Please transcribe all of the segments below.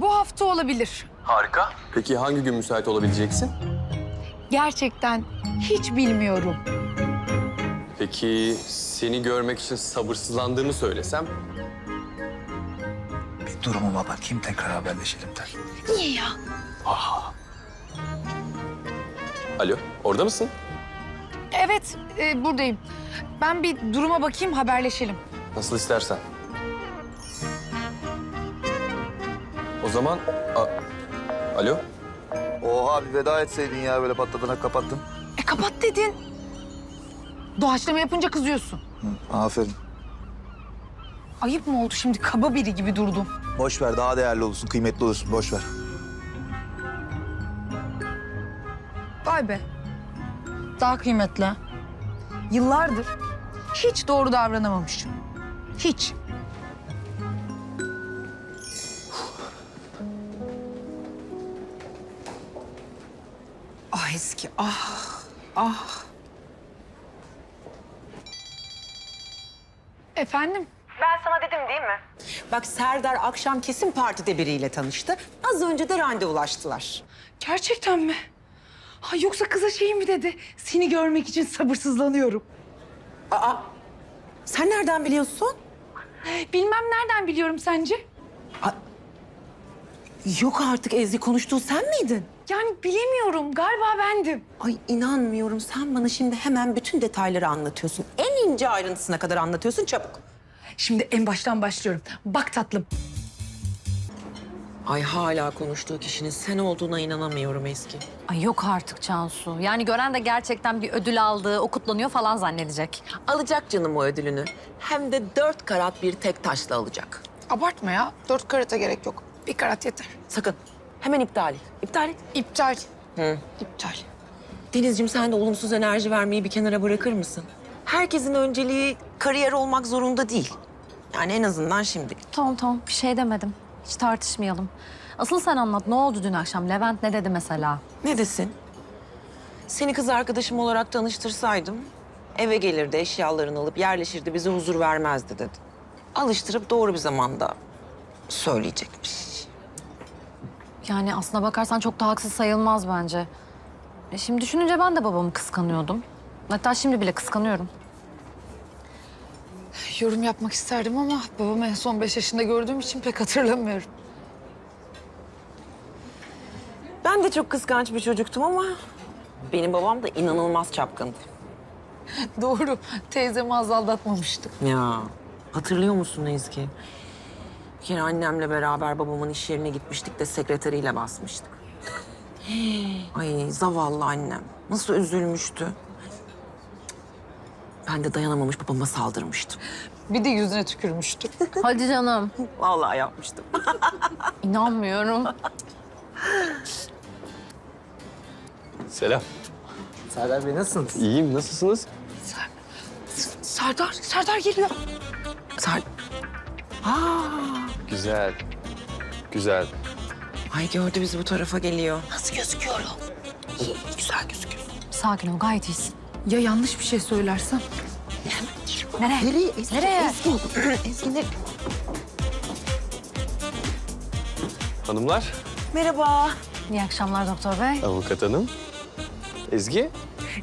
bu hafta olabilir. Harika. Peki hangi gün müsait olabileceksin? Gerçekten hiç bilmiyorum. Peki seni görmek için sabırsızlandığımı söylesem? Bir durumuma bakayım tekrar haberleşelim der. Niye ya? Alo, orada mısın? Evet, e, buradayım. Ben bir duruma bakayım, haberleşelim. Nasıl istersen. Zaman... A- Alo? Oha bir veda etseydin ya böyle patladığına kapattın. E kapat dedin. Doğaçlama yapınca kızıyorsun. Hı, aferin. Ayıp mı oldu şimdi? Kaba biri gibi durdum. Boş ver daha değerli olursun, kıymetli olursun. Boş ver. Vay be. Daha kıymetli. Yıllardır hiç doğru davranamamışım. Hiç. Ah eski, ah, ah. Efendim? Ben sana dedim değil mi? Bak Serdar akşam kesin partide biriyle tanıştı. Az önce de randevulaştılar. Gerçekten mi? Ha, yoksa kıza şey mi dedi? Seni görmek için sabırsızlanıyorum. Aa, sen nereden biliyorsun? Bilmem nereden biliyorum sence? Yok artık Ezgi konuştuğu sen miydin? Yani bilemiyorum. Galiba bendim. Ay inanmıyorum. Sen bana şimdi hemen bütün detayları anlatıyorsun. En ince ayrıntısına kadar anlatıyorsun çabuk. Şimdi en baştan başlıyorum. Bak tatlım. Ay hala konuştuğu kişinin sen olduğuna inanamıyorum Ezgi. Ay yok artık Cansu. Yani gören de gerçekten bir ödül aldı, o kutlanıyor falan zannedecek. Alacak canım o ödülünü. Hem de dört karat bir tek taşla alacak. Abartma ya. Dört karata gerek yok. Bir karat yeter. Sakın. Hemen iptal et. İptal et. İptal. Hı. İptal. Denizciğim sen de olumsuz enerji vermeyi bir kenara bırakır mısın? Herkesin önceliği kariyer olmak zorunda değil. Yani en azından şimdi. Tamam tamam bir şey demedim. Hiç tartışmayalım. Asıl sen anlat ne oldu dün akşam? Levent ne dedi mesela? Ne desin? Seni kız arkadaşım olarak tanıştırsaydım... ...eve gelirdi, eşyalarını alıp yerleşirdi, bize huzur vermezdi dedi. Alıştırıp doğru bir zamanda söyleyecekmiş. Yani aslına bakarsan çok da haksız sayılmaz bence. E şimdi düşününce ben de babamı kıskanıyordum. Hatta şimdi bile kıskanıyorum. Yorum yapmak isterdim ama babamı en son beş yaşında gördüğüm için pek hatırlamıyorum. Ben de çok kıskanç bir çocuktum ama... ...benim babam da inanılmaz çapkındı. Doğru. Teyzemi az aldatmamıştık. Ya hatırlıyor musun Ezgi? Bir kere annemle beraber babamın iş yerine gitmiştik de sekreteriyle basmıştık. Ay zavallı annem. Nasıl üzülmüştü. Ben de dayanamamış babama saldırmıştım. Bir de yüzüne tükürmüştük. Hadi canım. Vallahi yapmıştım. İnanmıyorum. Selam. Serdar Bey nasılsınız? İyiyim, nasılsınız? Serdar, Serdar geliyor. Ser... Aa, Güzel. Güzel. ay gördü bizi bu tarafa geliyor. Nasıl gözüküyorum? İyi, güzel gözüküyor. Sakin ol gayet iyisin. Ya yanlış bir şey söylersem? Nereye? Nereye? Ezgi, Nereye? Ezgi, Ezgi ne- Hanımlar, Merhaba. İyi akşamlar doktor bey. avukat hanım. Ezgi.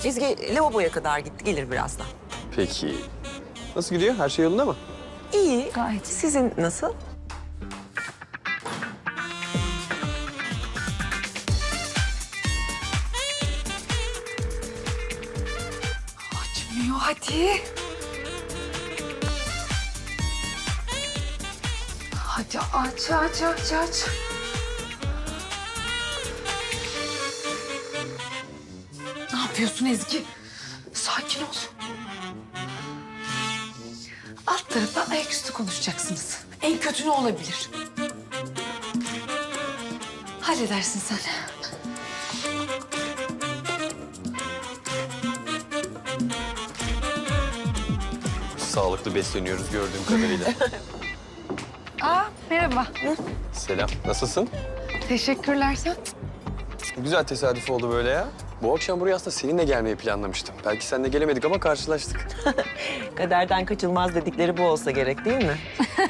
Ezgi lavaboya kadar gitti. Gelir birazdan. Peki. Nasıl gidiyor? Her şey yolunda mı? İyi. Gayet. Sizin nasıl? Hadi. Hadi aç aç aç aç. Ne yapıyorsun Ezgi? Sakin ol. Alt tarafa ayaküstü konuşacaksınız. En kötü ne olabilir? Halledersin sen. Sağlıklı besleniyoruz gördüğüm kadarıyla. Aa merhaba. Selam, nasılsın? Teşekkürler sen. Güzel tesadüf oldu böyle ya. Bu akşam buraya aslında seninle gelmeyi planlamıştım. Belki seninle gelemedik ama karşılaştık. Kaderden kaçılmaz dedikleri bu olsa gerek değil mi?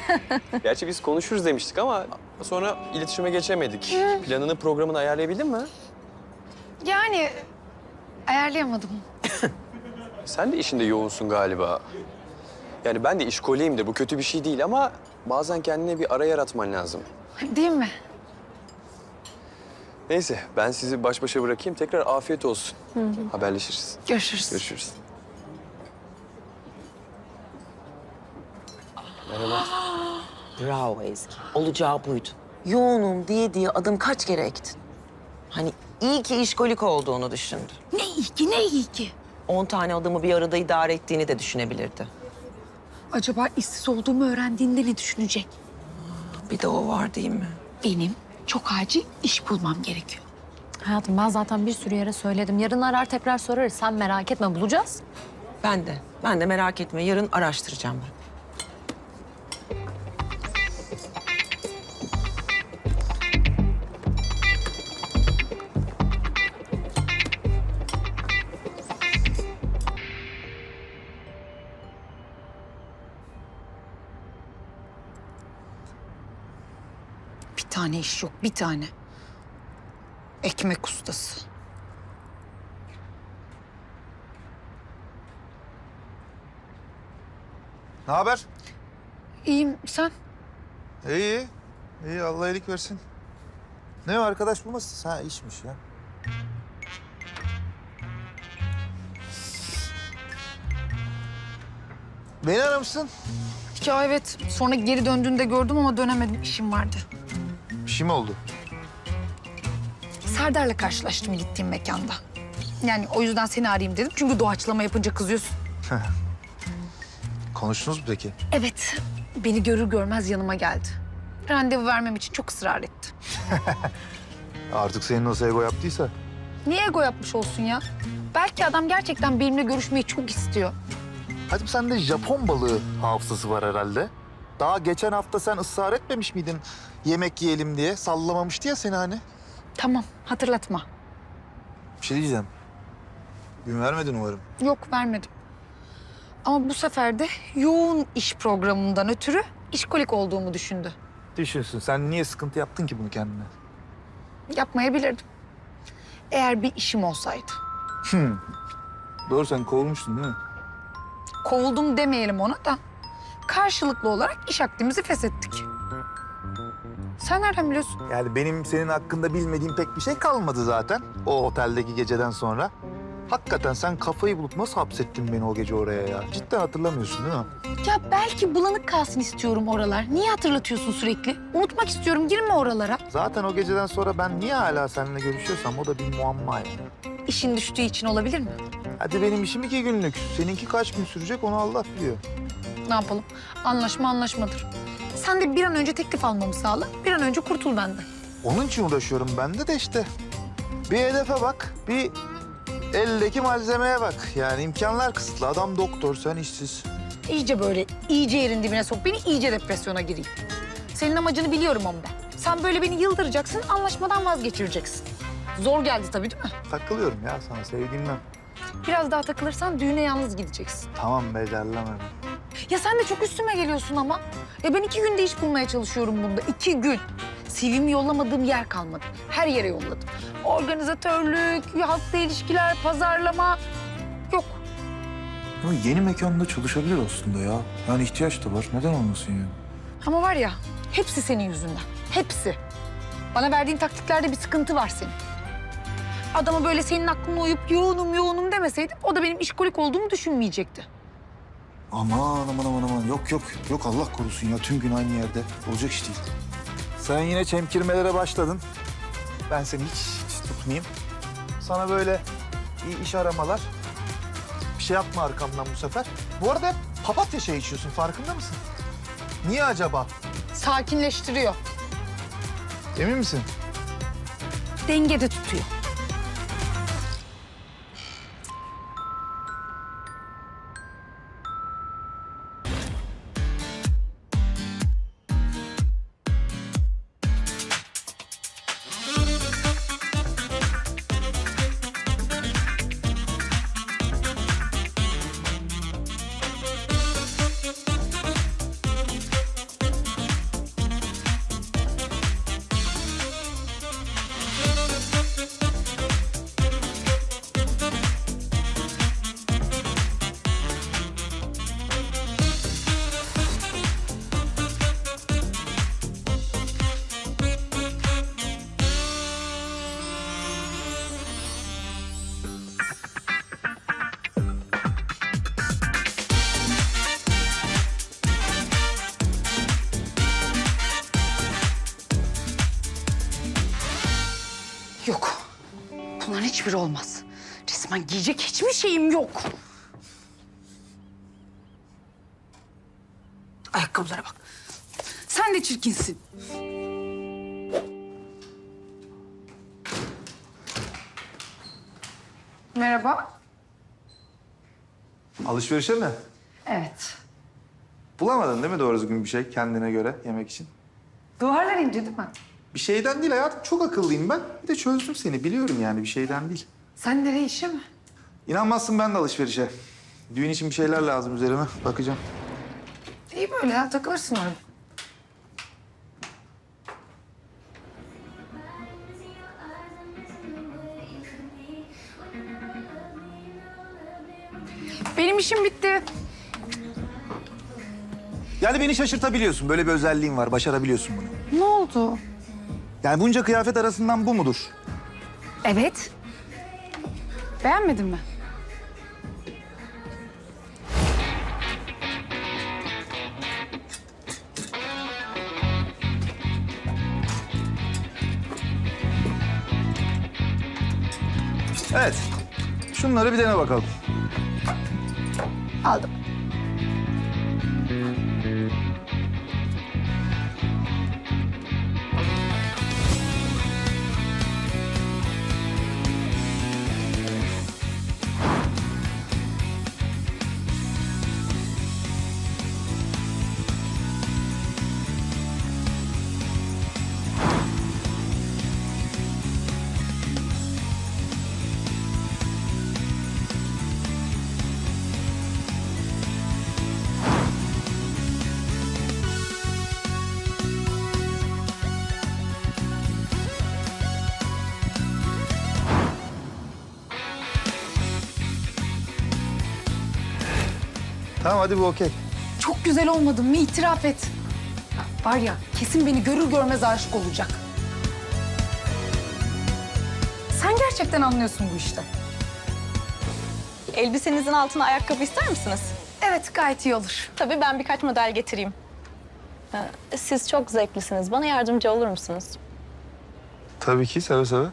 Gerçi biz konuşuruz demiştik ama sonra iletişime geçemedik. Planını programını ayarlayabildin mi? Yani ayarlayamadım. Sen de işinde yoğunsun galiba. Yani ben de işkoleyim de bu kötü bir şey değil ama bazen kendine bir ara yaratman lazım. Değil mi? Neyse ben sizi baş başa bırakayım. Tekrar afiyet olsun. Haberleşiriz. Görüşürüz. Görüşürüz. Merhaba. Bravo Ezgi. Olacağı buydu. Yoğunum diye diye adım kaç kere ektin? Hani iyi ki işkolik olduğunu düşündü. Ne iyi ki ne iyi ki. On tane adamı bir arada idare ettiğini de düşünebilirdi. Acaba işsiz olduğumu öğrendiğinde ne düşünecek? Bir de o var değil mi? Benim çok acil iş bulmam gerekiyor. Hayatım ben zaten bir sürü yere söyledim. Yarın arar tekrar sorarız. Sen merak etme bulacağız. Ben de. Ben de merak etme. Yarın araştıracağım ben. İş yok, bir tane. Ekmek ustası. Ne haber? İyiyim, sen? İyi. İyi Allah iyilik versin. Ne o arkadaş bulması? Ha işmiş ya. Beni aramışsın. Ya evet, sonra geri döndüğünde gördüm ama dönemedim, işim vardı. Şey mi oldu? Serdar'la karşılaştım gittiğim mekanda. Yani o yüzden seni arayayım dedim. Çünkü doğaçlama yapınca kızıyorsun. Konuştunuz mu peki? Evet, beni görür görmez yanıma geldi. Randevu vermem için çok ısrar etti. Artık senin o ego yaptıysa. Niye ego yapmış olsun ya? Belki adam gerçekten benimle görüşmeyi çok istiyor. Hadi sende Japon balığı hafızası var herhalde. Daha geçen hafta sen ısrar etmemiş miydin yemek yiyelim diye? Sallamamıştı ya seni hani. Tamam, hatırlatma. Bir şey diyeceğim. Gün vermedin umarım. Yok, vermedim. Ama bu sefer de yoğun iş programından ötürü işkolik olduğumu düşündü. Düşünsün. Sen niye sıkıntı yaptın ki bunu kendine? Yapmayabilirdim. Eğer bir işim olsaydı. Doğru sen kovulmuştun değil mi? Kovuldum demeyelim ona da. Karşılıklı olarak iş akdimizi feshettik. Sen nereden biliyorsun? Yani benim senin hakkında bilmediğim pek bir şey kalmadı zaten o oteldeki geceden sonra. Hakikaten sen kafayı bulup nasıl hapsettin beni o gece oraya ya? Cidden hatırlamıyorsun değil mi? Ya belki bulanık kalsın istiyorum oralar. Niye hatırlatıyorsun sürekli? Unutmak istiyorum, girme oralara. Zaten o geceden sonra ben niye hala seninle görüşüyorsam o da bir muamma yani. İşin düştüğü için olabilir mi? Hadi benim işim iki günlük. Seninki kaç gün sürecek onu Allah biliyor. Ne yapalım? Anlaşma anlaşmadır. Sen de bir an önce teklif almamı sağla. Bir an önce kurtul benden. Onun için uğraşıyorum ben de de işte. Bir hedefe bak, bir eldeki malzemeye bak. Yani imkanlar kısıtlı. Adam doktor, sen işsiz. İyice böyle, iyice yerin dibine sok beni, iyice depresyona gireyim. Senin amacını biliyorum ama ben. Sen böyle beni yıldıracaksın, anlaşmadan vazgeçireceksin. Zor geldi tabii değil mi? Takılıyorum ya sana sevgilimle. Biraz daha takılırsan düğüne yalnız gideceksin. Tamam becerlemem. Ya sen de çok üstüme geliyorsun ama. Ya ben iki günde iş bulmaya çalışıyorum bunda. iki gün. CV'mi yollamadığım yer kalmadı. Her yere yolladım. Organizatörlük, halkla ilişkiler, pazarlama. Yok. Ama yeni mekanda çalışabilir aslında ya. Yani ihtiyaç da var. Neden olmasın yani? Ama var ya, hepsi senin yüzünden. Hepsi. Bana verdiğin taktiklerde bir sıkıntı var senin. Adama böyle senin aklına uyup yoğunum yoğunum demeseydim... ...o da benim işkolik olduğumu düşünmeyecekti. Aman aman aman aman. Yok yok. Yok Allah korusun ya. Tüm gün aynı yerde. Olacak iş değil. Sen yine çemkirmelere başladın. Ben seni hiç, hiç tutmayayım. Sana böyle iyi iş aramalar. Bir şey yapma arkamdan bu sefer. Bu arada hep papatya çayı içiyorsun farkında mısın? Niye acaba? Sakinleştiriyor. Emin misin? Dengede tutuyor. Giyecek hiçbir şeyim yok. Ayakkabılara bak. Sen de çirkinsin. Merhaba. Alışverişe mi? Evet. Bulamadın değil mi doğru düzgün bir şey kendine göre yemek için? Duvarlar ince değil mi? Bir şeyden değil hayatım. Çok akıllıyım ben. Bir de çözdüm seni. Biliyorum yani bir şeyden değil. Sen nereye işe mi? İnanmazsın ben de alışverişe. Düğün için bir şeyler lazım üzerime. Bakacağım. İyi böyle ya takılırsın orada. Benim işim bitti. Yani beni şaşırtabiliyorsun. Böyle bir özelliğin var. Başarabiliyorsun bunu. Ne oldu? Yani bunca kıyafet arasından bu mudur? Evet. Beğenmedin mi? Şunları bir dene bakalım. Aldım. Tamam hadi bu okey. Çok güzel olmadın mı? İtiraf et. Var ya kesin beni görür görmez aşık olacak. Sen gerçekten anlıyorsun bu işte. Elbisenizin altına ayakkabı ister misiniz? Evet gayet iyi olur. Tabii ben birkaç model getireyim. Ee, Siz çok zevklisiniz. Bana yardımcı olur musunuz? Tabii ki seve seve.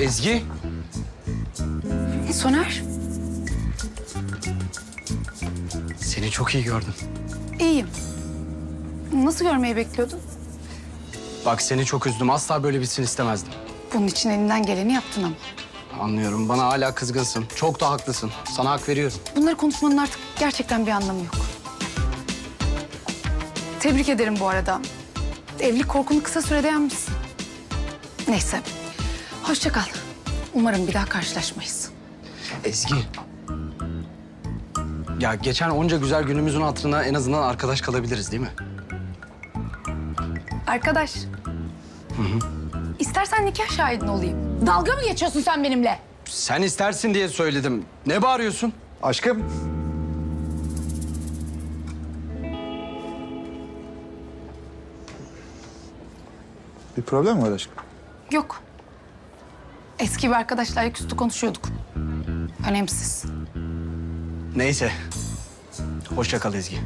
Ezgi. Soner, Seni çok iyi gördüm. iyiyim. Nasıl görmeyi bekliyordun? Bak seni çok üzdüm. Asla böyle bitsin istemezdim. Bunun için elinden geleni yaptın ama. Anlıyorum. Bana hala kızgınsın. Çok da haklısın. Sana hak veriyorum. Bunları konuşmanın artık gerçekten bir anlamı yok. Tebrik ederim bu arada. Evlilik korkunu kısa sürede yenmişsin. Neyse. Hoşça kal. Umarım bir daha karşılaşmayız. Ezgi. Ya geçen onca güzel günümüzün hatırına en azından arkadaş kalabiliriz değil mi? Arkadaş. İstersen nikah şahidin olayım. Dalga mı geçiyorsun sen benimle? Sen istersin diye söyledim. Ne bağırıyorsun? Aşkım. Bir problem mi var aşkım? Yok. Eski bir arkadaşla ayaküstü konuşuyorduk. Önemsiz. Neyse. Hoşça kal Ezgi.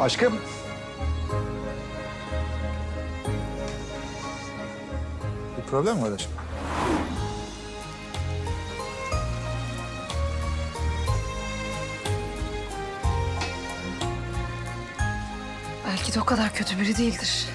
Aşkım. Bir problem mi var aşkım? Belki de o kadar kötü biri değildir.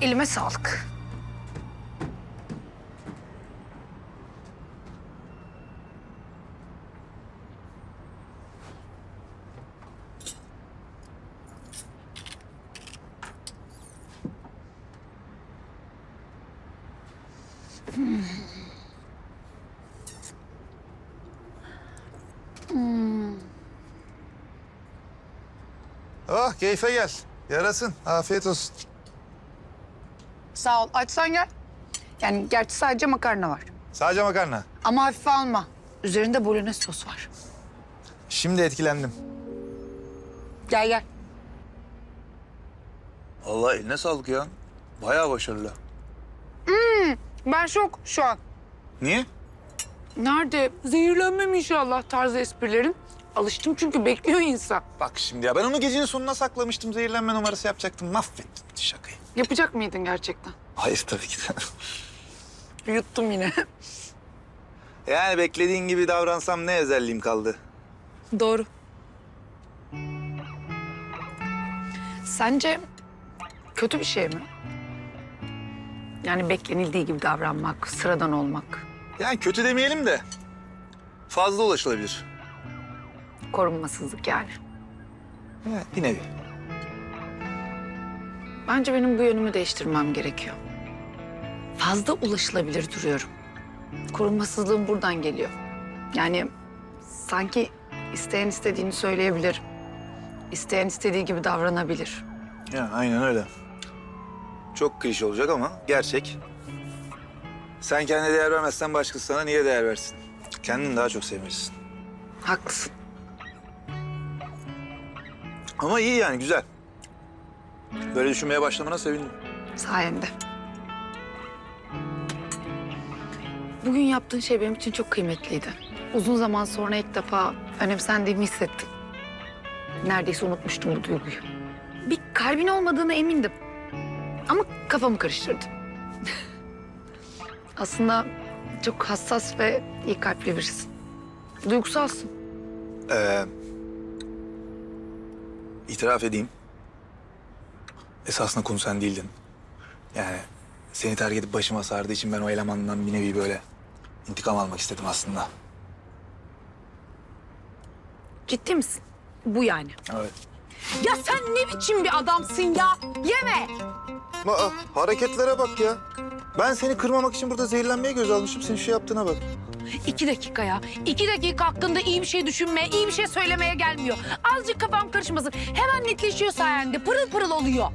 Elime sağlık. Oh keyfe gel. Yarasın. Afiyet olsun. Sağ ol. Açsan gel. Yani gerçi sadece makarna var. Sadece makarna. Ama hafife alma. Üzerinde bolognese sos var. Şimdi etkilendim. Gel gel. Allah eline sağlık ya. Bayağı başarılı. Ben şok şu an. Niye? Nerede? Zehirlenmem inşallah tarzı esprilerin. Alıştım çünkü bekliyor insan. Bak şimdi ya ben onu gecenin sonuna saklamıştım. Zehirlenme numarası yapacaktım. Mahvettim şakayı. Yapacak mıydın gerçekten? Hayır tabii ki de. Yuttum yine. yani beklediğin gibi davransam ne özelliğim kaldı? Doğru. Sence kötü bir şey mi? Yani beklenildiği gibi davranmak, sıradan olmak, Yani kötü demeyelim de fazla ulaşılabilir. korunmasızlık yani. Ya, bir nevi. Bence benim bu yönümü değiştirmem gerekiyor. Fazla ulaşılabilir duruyorum. Korunmasızlığım buradan geliyor. Yani sanki isteyen istediğini söyleyebilir. İsteyen istediği gibi davranabilir. Ya aynen öyle. Çok klişe olacak ama gerçek. Sen kendine değer vermezsen başkası sana niye değer versin? Kendini daha çok sevmelisin. Haklısın. Ama iyi yani güzel. Böyle düşünmeye başlamana sevindim. Sayende. Bugün yaptığın şey benim için çok kıymetliydi. Uzun zaman sonra ilk defa önemsendiğimi hissettim. Neredeyse unutmuştum bu duyguyu. Bir kalbin olmadığına emindim. Ama kafamı karıştırdı. Aslında çok hassas ve iyi kalpli birisin. Duygusalsın. Ee, itiraf edeyim. Esasında konu sen değildin. Yani seni terk edip başıma sardığı için ben o elemandan bir nevi böyle intikam almak istedim aslında. Ciddi misin? Bu yani. Evet. Ya sen ne biçim bir adamsın ya? Yeme! Aa, hareketlere bak ya. Ben seni kırmamak için burada zehirlenmeye göz almışım. Senin şu yaptığına bak. İki dakika ya. İki dakika hakkında iyi bir şey düşünmeye, iyi bir şey söylemeye gelmiyor. Azıcık kafam karışmasın. Hemen netleşiyor sayende. Pırıl pırıl oluyor.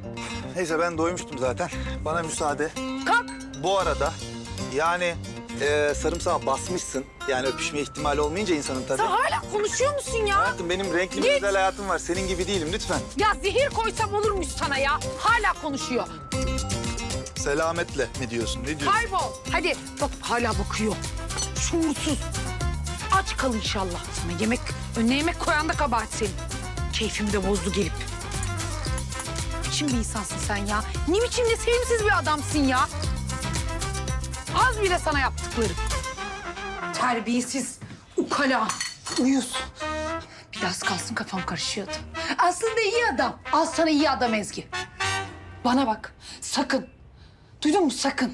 Neyse ben doymuştum zaten. Bana müsaade. Kalk. Bu arada yani e, sarımsağı basmışsın. Yani öpüşme ihtimali olmayınca insanın tabii. Sen hala konuşuyor musun ya? Hayatım benim renkli bir güzel hayatım var. Senin gibi değilim lütfen. Ya zehir koysam olurmuş sana ya. Hala konuşuyor. Selametle mi diyorsun? Ne diyorsun? Kaybol. Hadi. Bak hala bakıyor. Şuursuz. Aç kal inşallah. Sana yemek, önüne yemek koyan da kabahat senin. Keyfimi de bozdu gelip. Ne biçim bir insansın sen ya? Ne biçim de sevimsiz bir adamsın ya? Az bile sana yaptıklarım. Terbiyesiz, ukala, uyuz. Biraz kalsın kafam karışıyordu. Aslında iyi adam. Al sana iyi adam Ezgi. Bana bak, sakın. Duydun mu sakın?